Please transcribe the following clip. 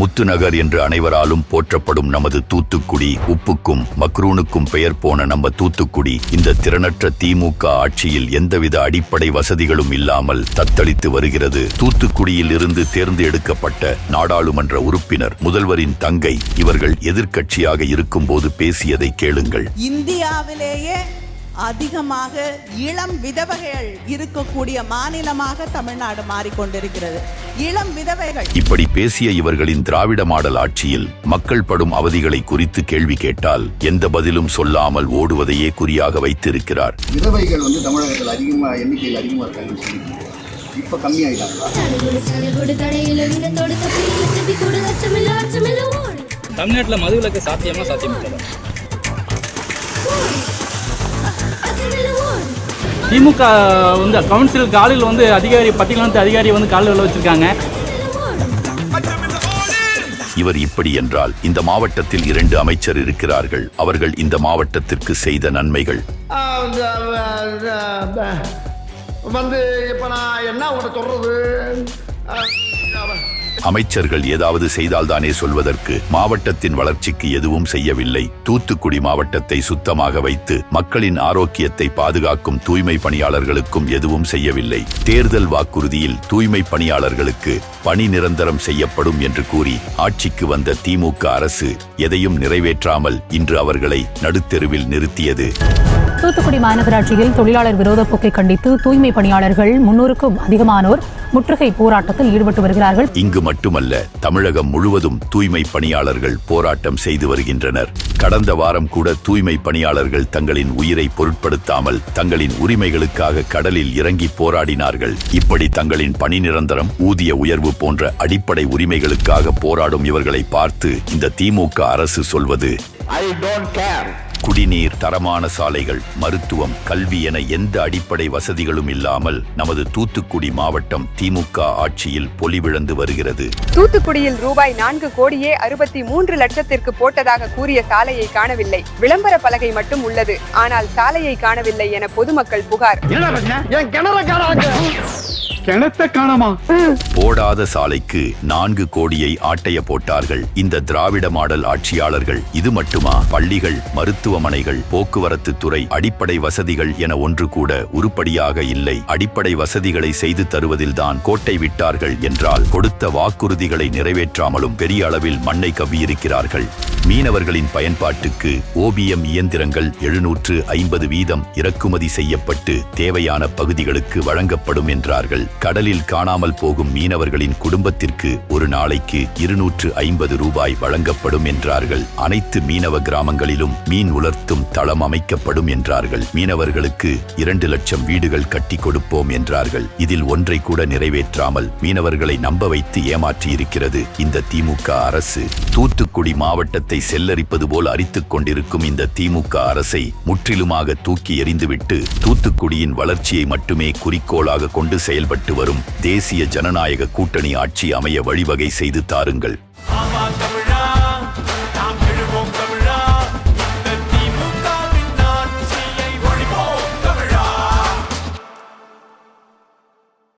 முத்துநகர் என்று அனைவராலும் போற்றப்படும் நமது தூத்துக்குடி உப்புக்கும் மக்ரூனுக்கும் பெயர் போன நம்ம தூத்துக்குடி இந்த திறனற்ற திமுக ஆட்சியில் எந்தவித அடிப்படை வசதிகளும் இல்லாமல் தத்தளித்து வருகிறது. தூத்துக்குடியில் இருந்து தேர்ந்து எடுக்கப்பட்ட நாடாளுமன்ற உறுப்பினர் முதல்வரின் தங்கை இவர்கள் எதிர்க்கட்சியாக இருக்கும்போது பேசியதை கேளுங்கள். இந்தியாவிலேயே அதிகமாக இளம் விதவைகள் இருக்கக்கூடிய மாநிலமாக தமிழ்நாடு மாறிக்கொண்டிருக்கிறது. இளம் விதவைகள். இப்படி பேசிய இவர்களின் திராவிட மாடல் ஆட்சியில் மக்கள் படும் அவதிகளை குறித்து கேள்வி கேட்டால் எந்த பதிலும் சொல்லாமல் ஓடுவதையே குறியாக வைத்திருக்கிறார். விதவைகள் வந்து தமிழகத்தில் அதிகமாக எண்ணிக்கையில் அதிகமாக இப்போ ஓடு தமிழ்நாட்டில் மதுவிலக்கு சாத்தியமா சாத்தியம் திமுக வந்து கவுன்சில் காலையில் வந்து அதிகாரி பட்டியல் வந்து அதிகாரி வந்து காலையில் வச்சிருக்காங்க. இவர் இப்படி என்றால் இந்த மாவட்டத்தில் இரண்டு அமைச்சர் இருக்கிறார்கள். அவர்கள் இந்த மாவட்டத்திற்கு செய்த நன்மைகள். வந்து இப்போ நான் என்ன உங்கள்கிட்ட சொல்றது? அமைச்சர்கள் ஏதாவது செய்தால்தானே சொல்வதற்கு மாவட்டத்தின் வளர்ச்சிக்கு எதுவும் செய்யவில்லை. தூத்துக்குடி மாவட்டத்தை சுத்தமாக வைத்து மக்களின் ஆரோக்கியத்தை பாதுகாக்கும் தூய்மை பணியாளர்களுக்கும் எதுவும் செய்யவில்லை. தேர்தல் வாக்குறுதியில் தூய்மை பணியாளர்களுக்கு பணி நிரந்தரம் செய்யப்படும் என்று கூறி ஆட்சிக்கு வந்த திமுக அரசு எதையும் நிறைவேற்றாமல் இன்று அவர்களை நடுத்தெருவில் நிறுத்தியது. தூத்துக்குடி மாநகராட்சியில் தொழிலாளர் விரோத போக்கை கண்டித்து தூய்மை பணியாளர்கள் முன்னூறுக்கும் அதிகமானோர் முற்றுகை போராட்டத்தில் ஈடுபட்டு வருகிறார்கள். இங்கு மட்டுமல்ல தமிழகம் முழுவதும் தூய்மை பணியாளர்கள் போராட்டம் செய்து வருகின்றனர். கடந்த வாரம் கூட தூய்மை பணியாளர்கள் தங்களின் உயிரை பொருட்படுத்தாமல் தங்களின் உரிமைகளுக்காக கடலில் இறங்கி போராடினார்கள். இப்படி தங்களின் பணி நிரந்தரம் ஊதிய உயர்வு போன்ற அடிப்படை உரிமைகளுக்காக போராடும் இவர்களை பார்த்து இந்த திமுக அரசு சொல்வது குடிநீர் தரமான சாலைகள் மருத்துவம் கல்வி என எந்த அடிப்படை வசதிகளும் இல்லாமல் நமது தூத்துக்குடி மாவட்டம் திமுக ஆட்சியில் பொலிவிழந்து வருகிறது. தூத்துக்குடியில் ரூபாய் நான்கு கோடியே அறுபத்தி மூன்று லட்சத்திற்கு போட்டதாக கூறிய சாலையை காணவில்லை. விளம்பர பலகை மட்டும் உள்ளது. ஆனால் சாலையை காணவில்லை என பொதுமக்கள் புகார். என் கிணற காணாங்க கிணத்த காணாமா? போடாத சாலைக்கு நான்கு கோடியை ஆட்டைய போட்டார்கள் இந்த திராவிட மாடல் ஆட்சியாளர்கள். இது மட்டுமா? பள்ளிகள் மருத்துவமனைகள் போக்குவரத்து துறை அடிப்படை வசதிகள் என ஒன்று கூட உருப்படியாக இல்லை. அடிப்படை வசதிகளை செய்து தருவதில்தான் கோட்டை விட்டார்கள் என்றால் கொடுத்த வாக்குறுதிகளை நிறைவேற்றாமலும் பெரிய அளவில் மண்ணை கவ்வியிருக்கிறார்கள். மீனவர்களின் பயன்பாட்டுக்கு ஓபிஎம் இயந்திரங்கள் எழுநூற்று ஐம்பது வீதம் இறக்குமதி செய்யப்பட்டு தேவையான பகுதிகளுக்கு வழங்கப்படும் என்றார்கள். கடலில் காணாமல் போகும் மீனவர்களின் குடும்பத்திற்கு ஒரு நாளைக்கு இருநூற்று ஐம்பது ரூபாய் வழங்கப்படும் என்றார்கள். அனைத்து மீனவ கிராமங்களிலும் மீன் உலர்த்தும் தளம் அமைக்கப்படும் என்றார்கள். மீனவர்களுக்கு இரண்டு லட்சம் வீடுகள் கட்டி கொடுப்போம் என்றார்கள். இதில் ஒன்றை கூட நிறைவேற்றாமல் மீனவர்களை நம்ப வைத்து ஏமாற்றியிருக்கிறது இந்த திமுக அரசு. தூத்துக்குடி மாவட்டத்தை செல்லரிப்பது போல் அரித்துக் கொண்டிருக்கும் இந்த திமுக அரசை முற்றிலுமாக தூக்கி எறிந்துவிட்டு தூத்துக்குடியின் வளர்ச்சியை மட்டுமே குறிக்கோளாக கொண்டு செயல்பட்டு செயல்பட்டு வரும் தேசிய ஜனநாயக கூட்டணி ஆட்சி அமைய வழிவகை செய்து தாருங்கள்.